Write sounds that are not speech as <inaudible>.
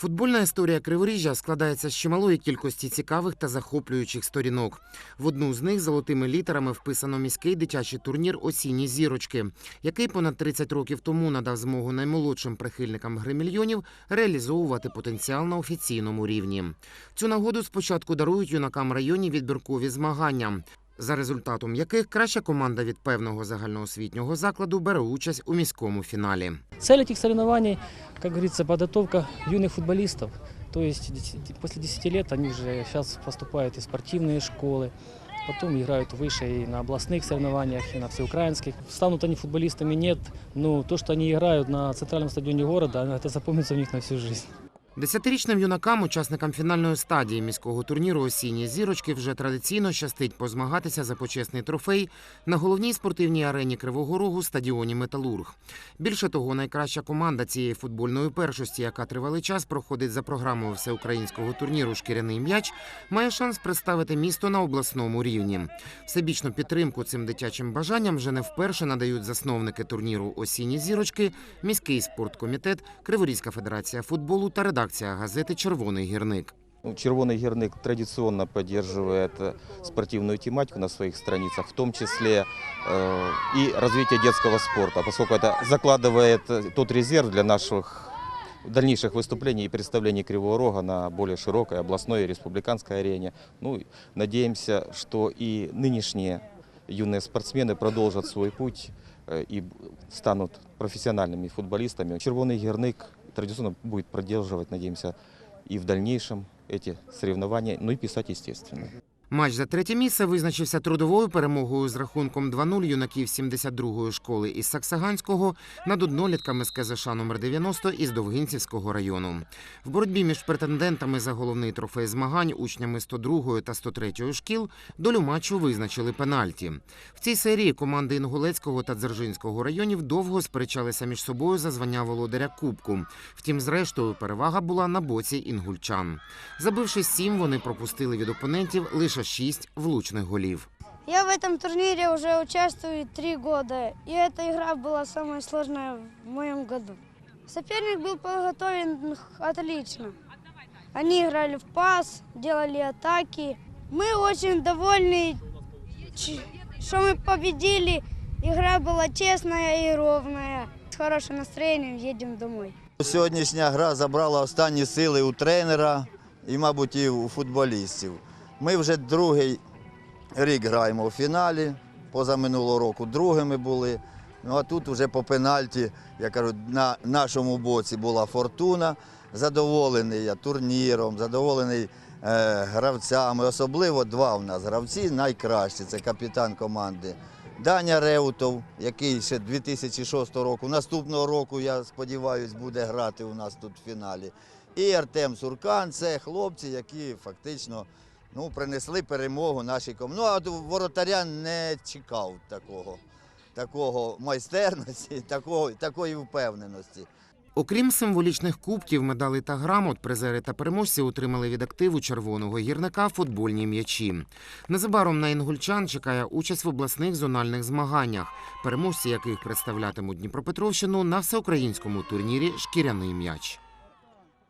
Футбольна історія Криворіжжя складається з чималої кількості цікавих та захоплюючих сторінок. В одну з них золотими літерами вписано міський дитячий турнір Осінні зірочки, який понад 30 років тому надав змогу наймолодшим прихильникам гри мільйонів реалізовувати потенціал на офіційному рівні. Цю нагоду спочатку дарують юнакам районі відбіркові змагання За результатом яких краща команда від певного загальноосвітнього закладу бере участь у міському фіналі. Цель этих соревнований, как говорится, подготовка юных футболистов. То есть дети- после 10 лет они уже сейчас поступают и в спортивные школы, потом играют выше и на областных соревнованиях, и на всеукраинских. Станут они футболистами, нет, но то, что они играют на центральном стадионе города, это запомнится у них на всю жизнь. Десятирічним юнакам, учасникам фінальної стадії міського турніру Осінні зірочки вже традиційно щастить позмагатися за почесний трофей на головній спортивній арені Кривого Рогу стадіоні Металург. Більше того, найкраща команда цієї футбольної першості, яка тривалий час проходить за програмою всеукраїнського турніру Шкіряний м'яч, має шанс представити місто на обласному рівні. Всебічну підтримку цим дитячим бажанням вже не вперше надають засновники турніру Осінні зірочки, міський спорткомітет, Криворізька федерація футболу та редакція газети Червоний гірник. Ну, Червоный герник традиционно поддерживает э, спортивную тематику на своих страницах, в том числе э, и развитие детского спорта, поскольку это закладывает э, тот резерв для наших дальнейших выступлений и представлений Кривого Рога на более широкой областной и республиканской арене. Ну, и надеемся, что и нынешние юные спортсмены продолжат свой путь э, и б- станут профессиональными футболистами. Червоный герник традиционно будет продерживать, надеемся, и в дальнейшем эти соревнования, ну и писать, естественно. Матч за третє місце визначився трудовою перемогою з рахунком 2-0 юнаків 72-ї школи із Саксаганського над однолітками з КЗШ номер 90 із Довгинцівського району. В боротьбі між претендентами за головний трофей змагань учнями 102-ї та 103-ї шкіл долю матчу визначили пенальті. В цій серії команди Інгулецького та Дзержинського районів довго сперечалися між собою за звання володаря Кубку. Втім, зрештою, перевага була на боці інгульчан. Забивши сім, вони пропустили від опонентів лише шість влучних голів. Я в этом турнире уже участвую три года, и эта игра была самая сложная в моем году. Соперник был подготовлен отлично. Они играли в пас, делали атаки. Мы очень довольны, ч- что мы победили. Игра была честная и ровная. С хорошим настроением едем домой. Сьогоднішня гра забрала останні сили у тренера і, мабуть, і у футболістів. Ми вже другий рік граємо у фіналі. Позаминулого року другими були. Ну а тут вже по пенальті, я кажу, на нашому боці була фортуна. Задоволений я турніром, задоволений е, гравцями. Особливо два в нас гравці найкращі. Це капітан команди Даня Реутов, який ще 2006 року, наступного року, я сподіваюся, буде грати у нас тут в фіналі. І Артем Суркан це хлопці, які фактично ну, принесли перемогу нашій команді. Ну, а от воротаря не чекав такого, такого майстерності, <laughs> такого, такої впевненості. Окрім символічних кубків, медалей та грамот, призери та переможці отримали від активу червоного гірника футбольні м'ячі. Незабаром на інгульчан чекає участь в обласних зональних змаганнях, переможці яких представлятимуть Дніпропетровщину на всеукраїнському турнірі Шкіряний м'яч.